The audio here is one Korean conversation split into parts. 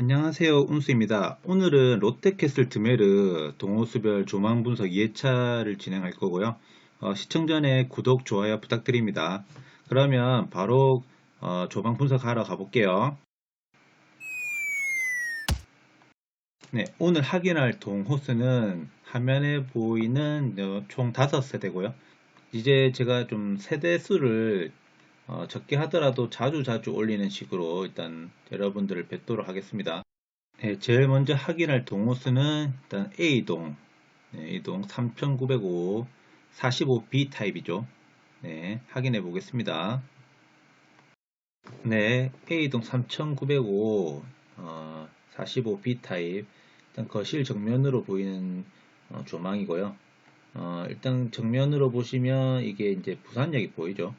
안녕하세요 운수입니다. 오늘은 롯데캐슬 드메르 동호수별 조망 분석 2회차를 진행할 거고요. 어, 시청 전에 구독 좋아요 부탁드립니다 그러면 바로 어, 조망 분석하러 가볼게요 네 오늘 확인할 동호수는 화면에 보이는 어, 총 5세대고요 이제 제가 좀 세대 수를 어, 적게 하더라도 자주 자주 올리는 식으로 일단 여러분들을 뵙도록 하겠습니다. 네, 제일 먼저 확인할 동호수는 일단 A동, 네, A동 3905 45B 타입이죠. 네, 확인해 보겠습니다. 네, A동 3905 어, 45B 타입 일단 거실 정면으로 보이는 어, 조망이고요. 어, 일단 정면으로 보시면 이게 이제 부산역이 보이죠.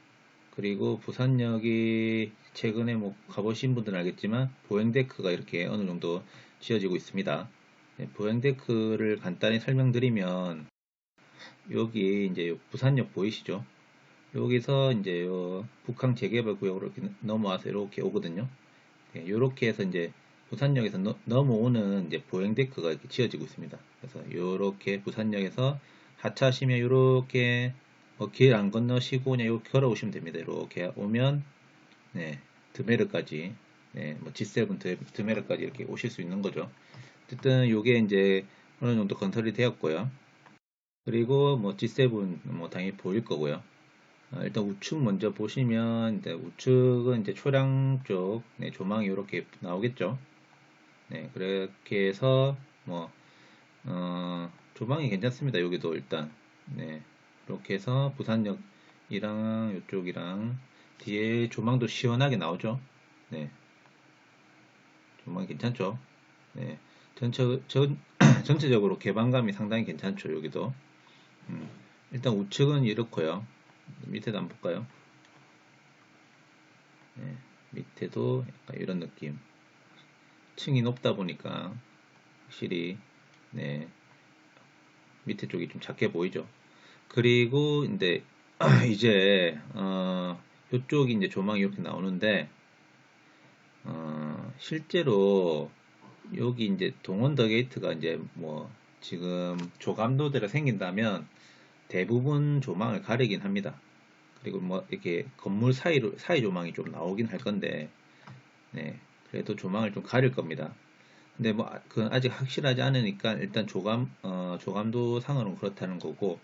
그리고 부산역이 최근에 뭐 가보신 분들은 알겠지만 보행데크가 이렇게 어느 정도 지어지고 있습니다. 네, 보행데크를 간단히 설명드리면 여기 이제 부산역 보이시죠? 여기서 이제 북한 재개발 구역으로 이렇게 넘어와서 이렇게 오거든요. 네, 이렇게 해서 이제 부산역에서 너, 넘어오는 이제 보행 데크가 이렇게 지어지고 있습니다. 그래서 이렇게 부산역에서 하차하시면 이렇게 뭐 길안 건너시고 그냥 이렇게 걸어오시면 됩니다. 이렇게 오면 네, 드메르까지 네, 뭐 G7 드, 메르까지 이렇게 오실 수 있는 거죠. 어쨌든 이게 이제 어느 정도 건설이 되었고요. 그리고 뭐 G7 뭐 당연히 보일 거고요. 어, 일단 우측 먼저 보시면 이제 우측은 이제 초량 쪽 네, 조망이 이렇게 나오겠죠. 네, 그렇게 해서 뭐 어, 조망이 괜찮습니다. 여기도 일단 네, 이렇게 해서 부산역이랑 이쪽이랑 뒤에 조망도 시원하게 나오죠. 네. 조망 괜찮죠. 네. 전체, 전, 전체적으로 개방감이 상당히 괜찮죠. 여기도. 음. 일단 우측은 이렇고요. 밑에도 한번 볼까요? 네. 밑에도 약간 이런 느낌. 층이 높다 보니까 확실히 네. 밑에 쪽이 좀 작게 보이죠. 그리고 이제 이제 어 이쪽이 이제 조망이 이렇게 나오는데 어 실제로 여기 이제 동원더 게이트가 이제 뭐 지금 조감도대로 생긴다면 대부분 조망을 가리긴 합니다. 그리고 뭐 이렇게 건물 사이로 사이 조망이 좀 나오긴 할 건데 네 그래도 조망을 좀 가릴 겁니다. 근데 뭐 그건 아직 확실하지 않으니까 일단 조감 어 조감도 상으로는 그렇다는 거고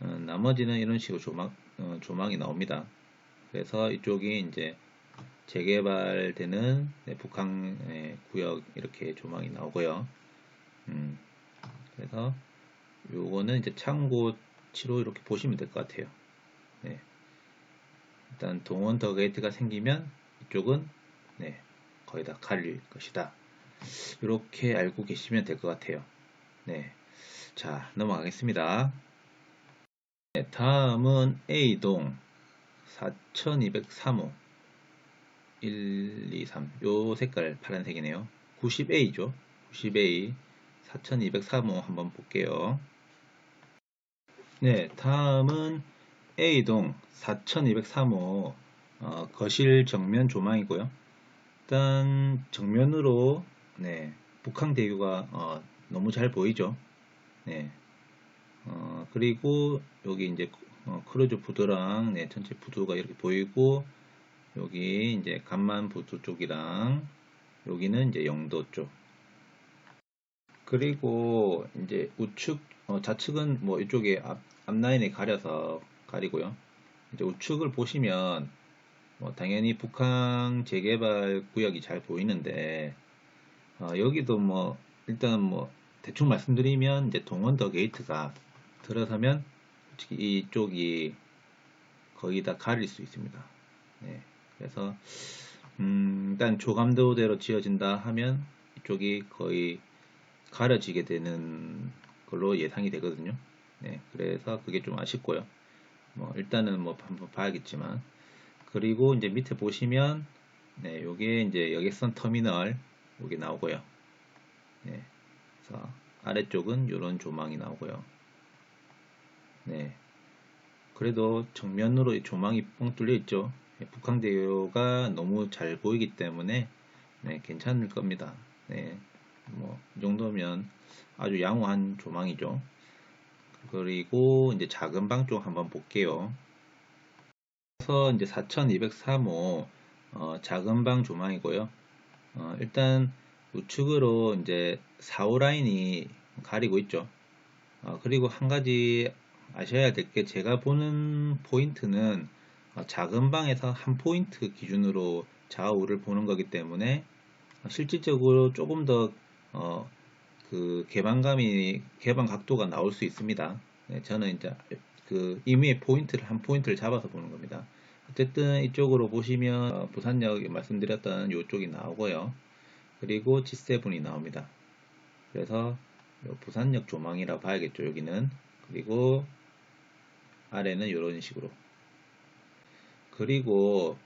어, 나머지는 이런 식으로 조망, 어, 조망이 나옵니다. 그래서 이쪽이 이제 재개발되는 네, 북한 네, 구역 이렇게 조망이 나오고요. 음, 그래서 요거는 이제 창고 치로 이렇게 보시면 될 것 같아요. 네. 일단 동원 더 게이트가 생기면 이쪽은 네, 거의 다 갈릴 것이다. 이렇게 알고 계시면 될 것 같아요. 네. 자, 넘어가겠습니다. 네, 다음은 A동 4203호 1, 2, 3. 요 색깔 파란색이네요. 90A죠. 90A 4203호 한번 볼게요. 네, 다음은 A동 4203호 어, 거실 정면 조망이고요. 일단 정면으로 네, 북한대교가 어, 너무 잘 보이죠. 네, 어, 그리고 여기 이제 어, 크루즈 부두랑 네, 전체 부두가 이렇게 보이고 여기 이제 간만 부두 쪽이랑 여기는 이제 영도 쪽 그리고 이제 우측 어, 좌측은 뭐 이쪽에 앞, 앞라인에 가려서 가리고요 이제 우측을 보시면 뭐 당연히 북한 재개발 구역이 잘 보이는데 어, 여기도 뭐 일단 뭐 대충 말씀드리면 이제 동원 더 게이트가 들어서면 이쪽이 거의 다 가릴 수 있습니다. 네, 그래서 음, 일단 조감도대로 지어진다 하면 이쪽이 거의 가려지게 되는 걸로 예상이 되거든요. 네, 그래서 그게 좀 아쉽고요. 뭐 일단은 뭐 한번 봐야겠지만 그리고 이제 밑에 보시면 네, 요게 이제 여객선 터미널 여기 나오고요. 네, 그래서 아래쪽은 이런 조망이 나오고요. 네, 그래도 정면으로 조망이 뻥 뚫려 있죠. 네, 북한대교가 너무 잘 보이기 때문에 네, 괜찮을 겁니다. 네, 뭐, 이 정도면 아주 양호한 조망이죠. 그리고 이제 작은 방 쪽 한번 볼게요. 그래서 이제 4203호 어, 작은 방 조망이고요. 어, 일단 우측으로 이제 4호 라인이 가리고 있죠. 어, 그리고 한 가지 아셔야 될 게 제가 보는 포인트는 어, 작은 방에서 한 포인트 기준으로 좌우를 보는 거기 때문에 실질적으로 조금 더 어, 그 개방감이 개방 각도가 나올 수 있습니다. 네, 저는 이제 그 임의의 포인트를 한 포인트를 잡아서 보는 겁니다. 어쨌든 이쪽으로 보시면 어, 부산역 말씀드렸던 이쪽이 나오고요. 그리고 G7이 나옵니다. 그래서 부산역 조망이라 봐야겠죠. 여기는 그리고 아래는 이런 식으로 그리고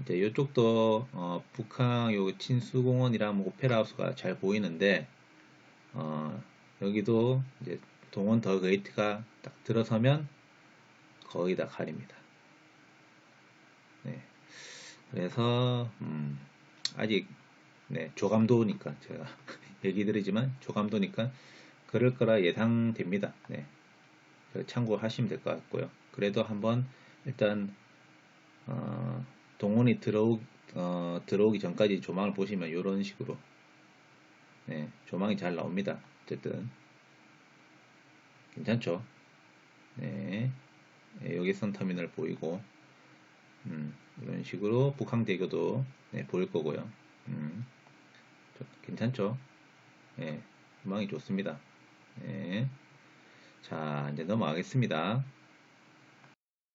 이제 이쪽도 어, 북한 요 친수공원이랑 뭐 오페라하우스가 잘 보이는데 어, 여기도 이제 동원 더 게이트가 딱 들어서면 거의 다 가립니다. 네. 그래서 음, 아직 네, 조감도니까 제가 얘기 드리지만 조감도니까 그럴 거라 예상됩니다. 네. 참고하시면 될 것 같고요. 그래도 한번 일단 어, 동원이 들어오, 어, 들어오기 전까지 조망을 보시면 이런 식으로 네, 조망이 잘 나옵니다. 어쨌든 괜찮죠? 네, 네 여기선 터미널 보이고 음, 이런 식으로 북한대교도 네, 보일 거고요. 음, 괜찮죠? 네, 조망이 좋습니다. 네. 자, 이제 넘어가겠습니다.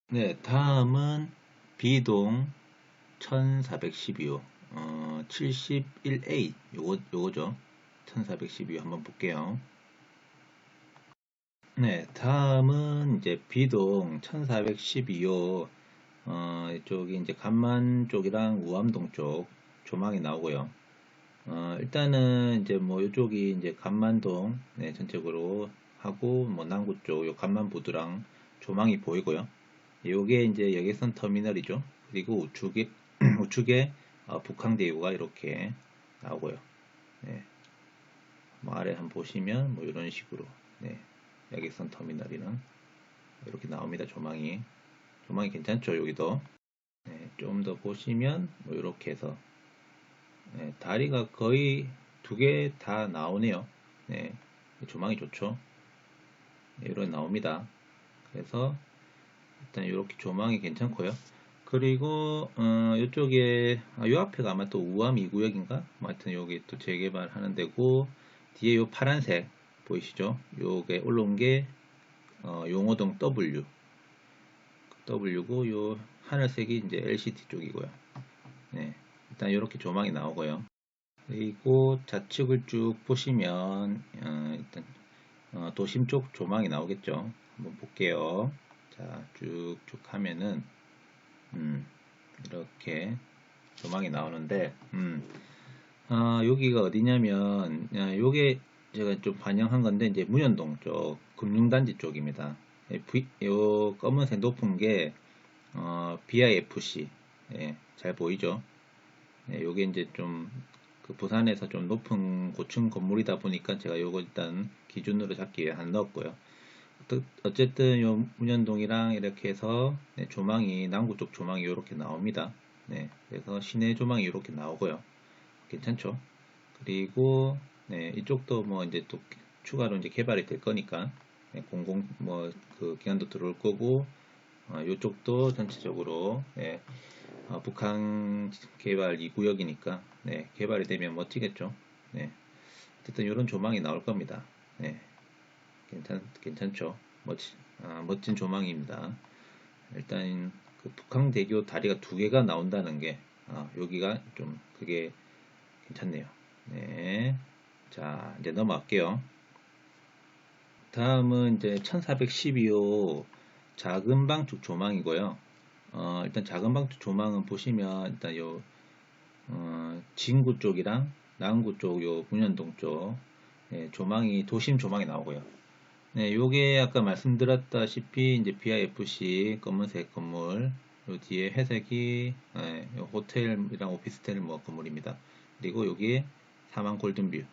네, 다음은 비동 1412호 어, 71A 요거, 요거죠. 1412호 한번 볼게요. 네 다음은 이제 비동 1412호 어, 이쪽이 이제 간만 쪽이랑 우암동 쪽 조망이 나오고요. 어, 일단은 이제 뭐 이쪽이 이제 간만동 네, 전체적으로 하고 뭐 남구 쪽요 간만부두랑 조망이 보이고요. 요게 이제 여객선 터미널이죠. 그리고 우측에 우측에 어, 북한대유가 이렇게 나오고요. 네. 뭐 아래 한번 보시면 뭐 이런 식으로 네. 여객선 터미널이는 이렇게 나옵니다. 조망이 조망이 괜찮죠 여기도 네. 좀 더 보시면 뭐 이렇게 해서 네. 다리가 거의 두 개 다 나오네요. 네. 조망이 좋죠. 네, 이렇게 나옵니다. 그래서 일단 이렇게 조망이 괜찮고요. 그리고 어, 이쪽에 아, 요 앞에가 아마 또 우암 2구역인가? 뭐 하여튼 여기 또 재개발하는 데고 뒤에 요 파란색 보이시죠? 요게 올라온 게 어, 용호동 W W고 요 하늘색이 이제 LCT 쪽이고요. 네, 일단 이렇게 조망이 나오고요. 그리고 좌측을 쭉 보시면 어, 일단 어, 도심 쪽 조망이 나오겠죠. 한번 볼게요. 자, 쭉쭉 하면은 음, 이렇게 조망이 나오는데 음, 아, 여기가 어디냐면 아, 요게 제가 좀 반영한 건데 이제 문현동 쪽 금융단지 쪽입니다. v, 요 검은색 높은 게 어, BIFC 예, 잘 보이죠? 예, 요게 이제 좀 그 부산에서 좀 높은 고층 건물이다 보니까 제가 요거 일단 기준으로 잡기 위해 안 넣었고요. 어쨌든 요 문현동이랑 이렇게 해서 네, 조망이 남구 쪽 조망이 이렇게 나옵니다. 네, 그래서 시내 조망이 이렇게 나오고요. 괜찮죠? 그리고 네, 이쪽도 뭐 이제 또 추가로 이제 개발이 될 거니까 네, 공공 뭐 그 기간도 들어올 거고 어, 이쪽도 전체적으로 네, 어, 북한 개발 2구역이니까 네, 개발이 되면 멋지겠죠. 네, 어쨌든 이런 조망이 나올 겁니다. 네. 괜찮, 괜찮죠? 멋진, 아, 멋진 조망입니다. 일단 그 북한대교 다리가 두 개가 나온다는 게 아, 여기가 좀 그게 괜찮네요. 네. 자, 이제 넘어갈게요. 다음은 이제 1412호 작은 방축 조망이고요. 어, 일단 작은 방 조망은 보시면 일단 요 어, 진구 쪽이랑 남구 쪽, 요 문현동 쪽 네, 조망이 도심 조망이 나오고요. 네, 요게 아까 말씀드렸다시피 이제 BIFC 검은색 건물, 요 뒤에 회색이 네, 호텔이랑 오피스텔 뭐 건물입니다. 그리고 여기에 사망 골든뷰.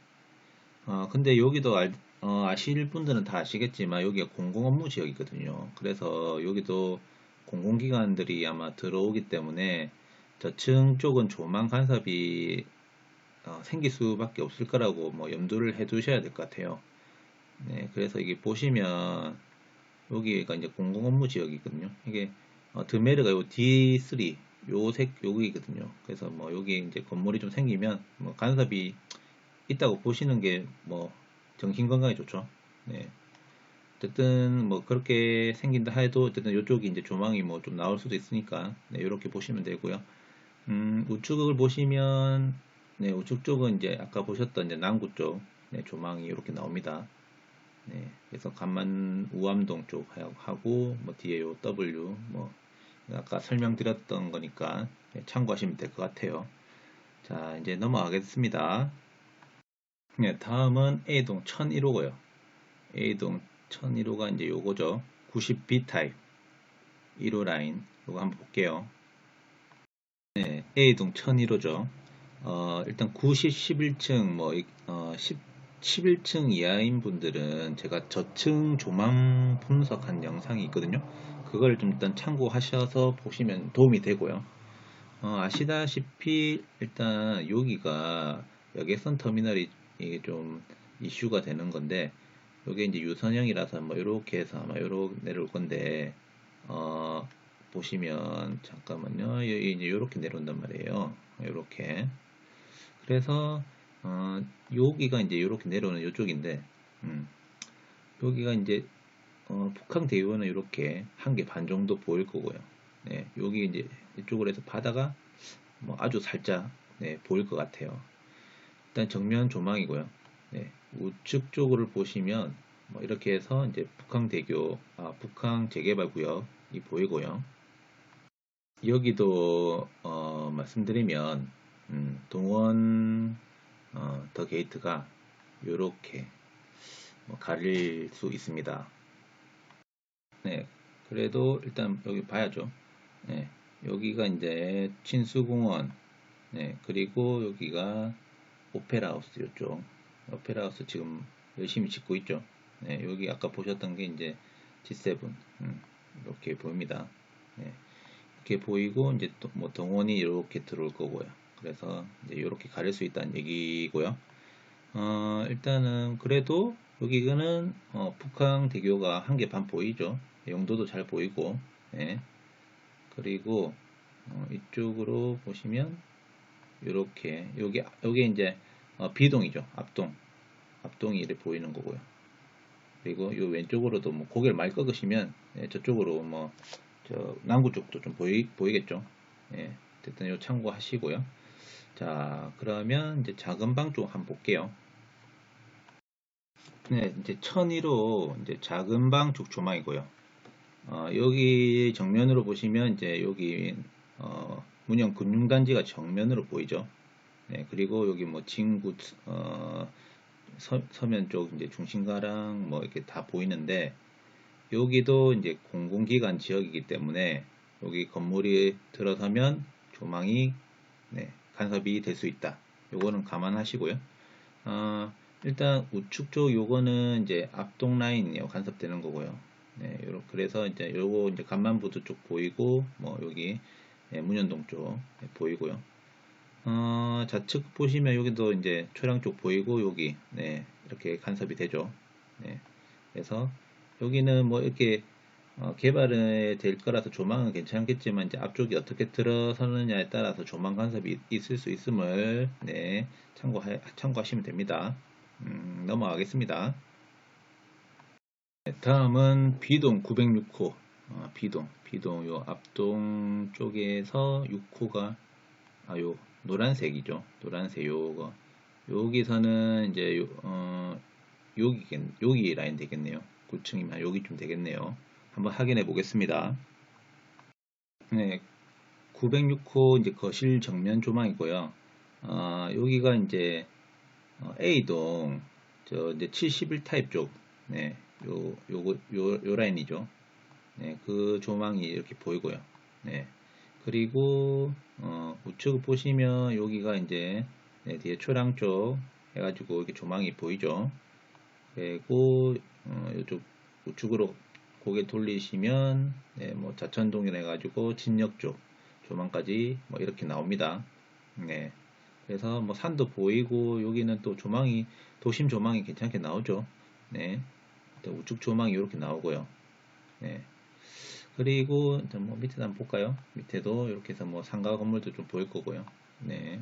어, 근데 여기도 알, 어, 아실 분들은 다 아시겠지만 여기가 공공 업무 지역이거든요. 그래서 여기도 공공기관들이 아마 들어오기 때문에 저층 쪽은 조망 간섭이 어, 생길 수밖에 없을 거라고 뭐 염두를 해 두셔야 될 것 같아요. 네, 그래서 이게 보시면 여기가 이제 공공 업무 지역이거든요. 이게 어, 드메르가 요 D3 요색 여기거든요. 그래서 뭐 여기 이제 건물이 좀 생기면 뭐 간섭이 있다고 보시는 게 뭐 정신 건강에 좋죠. 네. 어쨌든 뭐 그렇게 생긴다 해도 어쨌든 이쪽이 이제 조망이 뭐 좀 나올 수도 있으니까 네, 이렇게 보시면 되고요. 음, 우측을 보시면 네, 우측 쪽은 이제 아까 보셨던 이제 남구 쪽 네, 조망이 이렇게 나옵니다. 네, 그래서 간만 우암동 쪽 하고 뭐 뒤에 요 W 뭐 아까 설명드렸던 거니까 네, 참고하시면 될 것 같아요. 자, 이제 넘어가겠습니다. 네, 다음은 A동 1001호고요. A동 1001호가 이제 요거죠. 90B 타입 1호 라인 요거 한번 볼게요. 네, A동 1001호죠. 어, 일단 90, 11층 뭐 어, 10, 11층 이하인 분들은 제가 저층 조망 분석한 영상이 있거든요. 그걸 좀 일단 참고하셔서 보시면 도움이 되고요. 어, 아시다시피 일단 여기가 여객선 터미널이 이게 좀 이슈가 되는 건데 이게 이제 유선형이라서 뭐 이렇게 해서 아마 요렇게 내려올 건데 어 보시면 잠깐만요 이제 이렇게 내려온단 말이에요 이렇게 그래서 어 여기가 이제 이렇게 내려오는 이쪽인데 음 여기가 이제 어 북한 대유원은 이렇게 한 개 반 정도 보일 거고요 네 여기 이제 이쪽으로 해서 바다가 뭐 아주 살짝 네 보일 것 같아요 일단 정면 조망이고요. 네, 우측 쪽으로 보시면 뭐 이렇게 해서 이제 북한대교, 아, 북한 재개발 구역이 보이고요. 여기도 어, 말씀드리면 음, 동원 어, 더 게이트가 이렇게 뭐 가릴 수 있습니다. 네, 그래도 일단 여기 봐야죠. 네, 여기가 이제 친수공원, 네, 그리고 여기가 오페라하우스 이쪽. 오페라하우스 지금 열심히 짓고 있죠. 네, 여기 아까 보셨던 게 이제 G7 음, 이렇게 보입니다. 네, 이렇게 보이고 이제 또 뭐 동원이 이렇게 들어올 거고요 그래서 이제 이렇게 가릴 수 있다는 얘기고요. 어, 일단은 그래도 여기는 어, 북한 대교가 한 개 반 보이죠? 용도도 잘 보이고 네. 그리고 어, 이쪽으로 보시면 이렇게 여기 여기 이제 어, 비동이죠. 앞동. 앞동이 이렇게 보이는 거고요. 그리고 이 왼쪽으로도 뭐 고개를 많이 꺾으시면 예, 저쪽으로 뭐 저 남구 쪽도 좀 보이 보이겠죠? 예, 어쨌든 요 참고하시고요 자 그러면 이제 작은 방 쪽 한번 볼게요 네 이제 1001호 이제 작은 방 쪽 조망이고요 어, 여기 정면으로 보시면 이제 여기 어, 문영 금융단지가 정면으로 보이죠. 네, 그리고 여기 뭐 진구 어, 서, 서면 쪽 이제 중심가랑 뭐 이렇게 다 보이는데 여기도 이제 공공기관 지역이기 때문에 여기 건물이 들어서면 조망이 네, 간섭이 될 수 있다. 요거는 감안하시고요. 어, 일단 우측 쪽 요거는 이제 앞동 라인이 간섭되는 거고요. 네, 요렇게 그래서 이제 요거 이제 간만부두 쪽 보이고 뭐 여기 네, 문현동 쪽 네, 보이고요. 어, 좌측 보시면 여기도 이제 초량 쪽 보이고 여기 네, 이렇게 간섭이 되죠. 네, 그래서 여기는 뭐 이렇게 어, 개발이 될 거라서 조망은 괜찮겠지만 이제 앞쪽이 어떻게 들어서느냐에 따라서 조망 간섭이 있을 수 있음을 네, 참고하, 참고하시면 됩니다. 음, 넘어가겠습니다. 네, 다음은 비동 906호. 어, 비동 비동 요 앞동 쪽에서 6호가 아 요 노란색이죠. 노란색 요거. 여기서는 이제 요, 어, 여기 여기 라인 되겠네요. 9층이면 여기 좀 되겠네요 한번 확인해 보겠습니다 네, 906호 이제 거실 정면 조망이고요. 어, 여기가 이제 어, A동 저 이제 71 타입 쪽, 네, 요 요거 요, 요 라인이죠. 네, 그 조망이 이렇게 보이고요. 네, 그리고 어, 우측 보시면 여기가 이제 네, 뒤에 초량 쪽 해가지고 이렇게 조망이 보이죠. 그리고 어, 이쪽 우측으로 고개 돌리시면 네, 뭐 자천동이라 해가지고 진역 쪽 조망까지 뭐 이렇게 나옵니다. 네. 그래서 뭐 산도 보이고 여기는 또 조망이 도심 조망이 괜찮게 나오죠. 네. 우측 조망이 이렇게 나오고요. 네. 그리고 뭐 밑에도 한번 볼까요? 밑에도 이렇게 해서 뭐 상가 건물도 좀 보일 거고요. 네.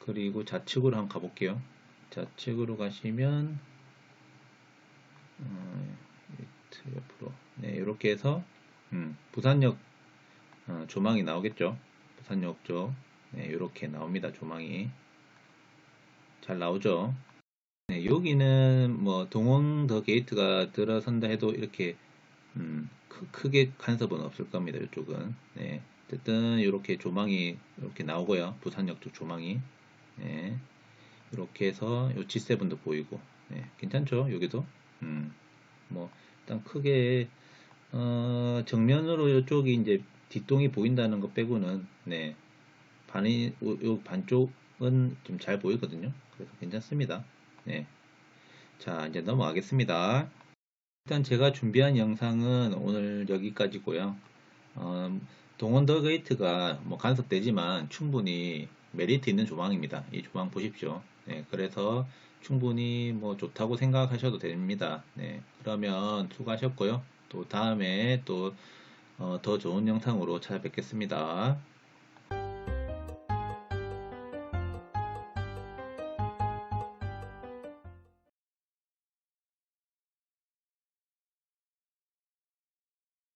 그리고 좌측으로 한번 가볼게요. 좌측으로 가시면 어, 옆으로 네 이렇게 해서 음, 부산역 어, 조망이 나오겠죠. 부산역 쪽 네, 이렇게 나옵니다. 조망이 잘 나오죠. 네, 여기는 뭐 동원 더 게이트가 들어선다 해도 이렇게 음, 크, 게 간섭은 없을 겁니다. 이쪽은 네, 어쨌든 이렇게 조망이 이렇게 나오고요. 부산역 쪽 조망이 네, 이렇게 해서 요 G7도 보이고 네, 괜찮죠? 여기도 음, 뭐 일단 크게 어, 정면으로 이쪽이 이제 뒷동이 보인다는 것 빼고는 네 반이 요 반쪽은 좀 잘 보이거든요. 그래서 괜찮습니다. 네. 자 이제 넘어가겠습니다. 일단 제가 준비한 영상은 오늘 여기까지고요. 어, 동원 더 게이트가 뭐 간섭되지만 충분히 메리트 있는 조망입니다. 이 조망 보십시오. 네, 그래서 충분히 뭐 좋다고 생각하셔도 됩니다. 네, 그러면 수고하셨고요. 또 다음에 또더 어, 좋은 영상으로 찾아뵙겠습니다.